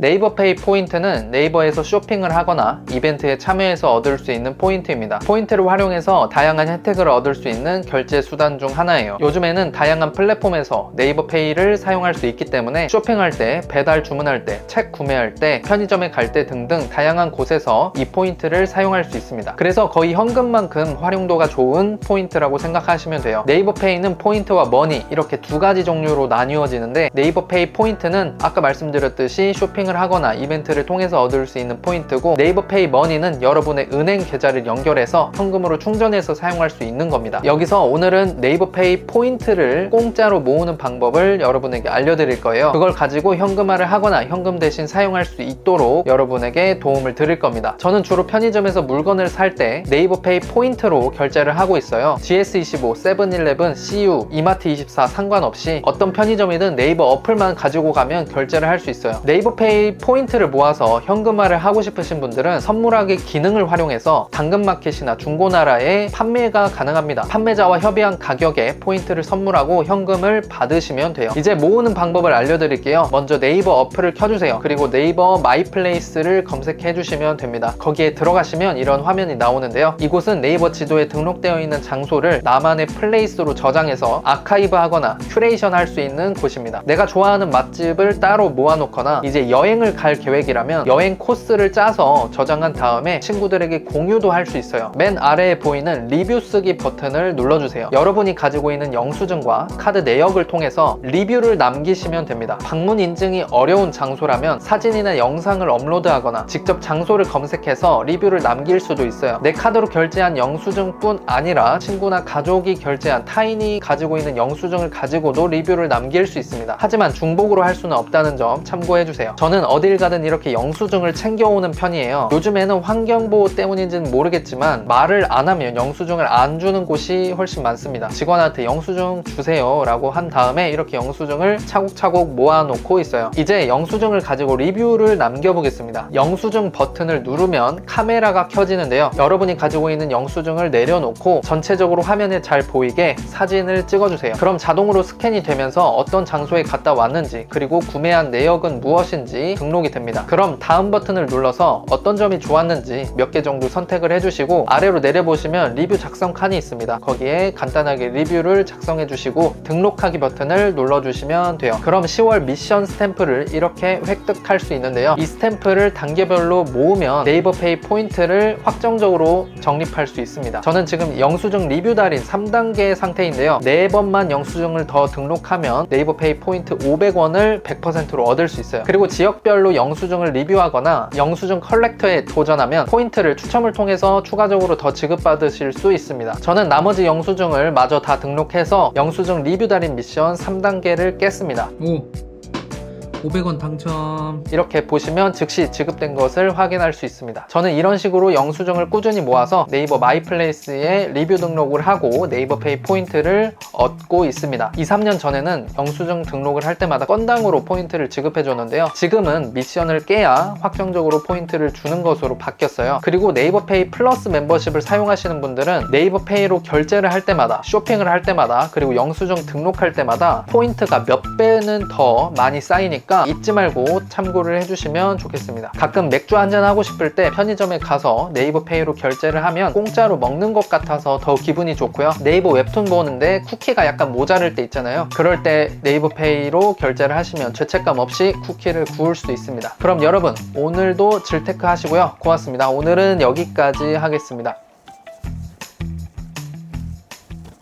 네이버페이 포인트는 네이버에서 쇼핑을 하거나 이벤트에 참여해서 얻을 수 있는 포인트입니다. 포인트를 활용해서 다양한 혜택을 얻을 수 있는 결제 수단 중 하나예요. 요즘에는 다양한 플랫폼에서 네이버페이를 사용할 수 있기 때문에 쇼핑할 때, 배달 주문할 때, 책 구매할 때, 편의점에 갈 때 등등 다양한 곳에서 이 포인트를 사용할 수 있습니다. 그래서 거의 현금만큼 활용도가 좋은 포인트라고 생각하시면 돼요. 네이버페이는 포인트와 머니 이렇게 두 가지 종류로 나뉘어지는데 네이버페이 포인트는 아까 말씀드렸듯이 쇼핑 을 하거나 이벤트를 통해서 얻을 수 있는 포인트고 네이버 페이 머니는 여러분의 은행 계좌를 연결해서 현금으로 충전해서 사용할 수 있는 겁니다. 여기서 오늘은 네이버 페이 포인트를 공짜로 모으는 방법을 여러분에게 알려드릴 거예요. 그걸 가지고 현금화를 하거나 현금 대신 사용할 수 있도록 여러분에게 도움을 드릴 겁니다. 저는 주로 편의점에서 물건을 살 때 네이버 페이 포인트로 결제를 하고 있어요. GS25, 세븐일레븐, CU, 이마트24 상관없이 어떤 편의점이든 네이버 어플만 가지고 가면 결제를 할 수 있어요. 네이버 페이 포인트를 모아서 현금화를 하고 싶으신 분들은 선물하기 기능을 활용해서 당근마켓이나 중고나라에 판매가 가능합니다. 판매자와 협의한 가격에 포인트를 선물하고 현금을 받으시면 돼요. 이제 모으는 방법을 알려드릴게요. 먼저 네이버 어플을 켜주세요. 그리고 네이버 마이플레이스를 검색해 주시면 됩니다. 거기에 들어가시면 이런 화면이 나오는데요. 이곳은 네이버 지도에 등록되어 있는 장소를 나만의 플레이스로 저장해서 아카이브 하거나 큐레이션 할 수 있는 곳입니다. 내가 좋아하는 맛집을 따로 모아놓거나 이제 여행 을 갈 계획이라면 여행 코스를 짜서 저장한 다음에 친구들에게 공유도 할 수 있어요. 맨 아래에 보이는 리뷰 쓰기 버튼을 눌러주세요. 여러분이 가지고 있는 영수증과 카드 내역을 통해서 리뷰를 남기시면 됩니다. 방문 인증이 어려운 장소라면 사진이나 영상을 업로드하거나 직접 장소를 검색해서 리뷰를 남길 수도 있어요. 내 카드로 결제한 영수증뿐 아니라 친구나 가족이 결제한 타인이 가지고 있는 영수증을 가지고도 리뷰를 남길 수 있습니다. 하지만 중복으로 할 수는 없다는 점 참고해주세요. 저는 어딜 가든 이렇게 영수증을 챙겨오는 편이에요. 요즘에는 환경보호 때문인지는 모르겠지만 말을 안 하면 영수증을 안 주는 곳이 훨씬 많습니다. 직원한테 영수증 주세요 라고 한 다음에 이렇게 영수증을 차곡차곡 모아놓고 있어요. 이제 영수증을 가지고 리뷰를 남겨보겠습니다. 영수증 버튼을 누르면 카메라가 켜지는데요. 여러분이 가지고 있는 영수증을 내려놓고 전체적으로 화면에 잘 보이게 사진을 찍어주세요. 그럼 자동으로 스캔이 되면서 어떤 장소에 갔다 왔는지 그리고 구매한 내역은 무엇인지 등록이 됩니다. 그럼 다음 버튼을 눌러서 어떤 점이 좋았는지 몇 개 정도 선택을 해주시고 아래로 내려보시면 리뷰 작성 칸이 있습니다. 거기에 간단하게 리뷰를 작성해 주시고 등록하기 버튼을 눌러주시면 돼요. 그럼 10월 미션 스탬프를 이렇게 획득할 수 있는데요. 이 스탬프를 단계별로 모으면 네이버페이 포인트를 확정적으로 적립할 수 있습니다. 저는 지금 영수증 리뷰 달인 3단계 상태인데요. 4번만 영수증을 더 등록하면 네이버페이 포인트 500원을 100%로 얻을 수 있어요. 그리고 지역 별로 영수증을 리뷰하거나 영수증 컬렉터에 도전하면 포인트를 추첨을 통해서 추가적으로 더 지급받으실 수 있습니다. 저는 나머지 영수증을 마저 다 등록해서 영수증 리뷰 달인 미션 3단계를 깼습니다. 오 500원 당첨 이렇게 보시면 즉시 지급된 것을 확인할 수 있습니다. 저는 이런 식으로 영수증을 꾸준히 모아서 네이버 마이플레이스에 리뷰 등록을 하고 네이버 페이 포인트를 얻고 있습니다. 2, 3년 전에는 영수증 등록을 할 때마다 건당으로 포인트를 지급해 줬는데요. 지금은 미션을 깨야 확정적으로 포인트를 주는 것으로 바뀌었어요. 그리고 네이버 페이 플러스 멤버십을 사용하시는 분들은 네이버 페이로 결제를 할 때마다 쇼핑을 할 때마다 그리고 영수증 등록할 때마다 포인트가 몇 배는 더 많이 쌓이 니까 잊지 말고 참고를 해주시면 좋겠습니다. 가끔 맥주 한잔 하고 싶을 때 편의점에 가서 네이버 페이로 결제를 하면 공짜로 먹는 것 같아서 더 기분이 좋고요. 네이버 웹툰 보는데 쿠키가 약간 모자랄 때 있잖아요. 그럴 때 네이버 페이로 결제를 하시면 죄책감 없이 쿠키를 구울 수 있습니다. 그럼 여러분 오늘도 질테크 하시고요. 고맙습니다. 오늘은 여기까지 하겠습니다.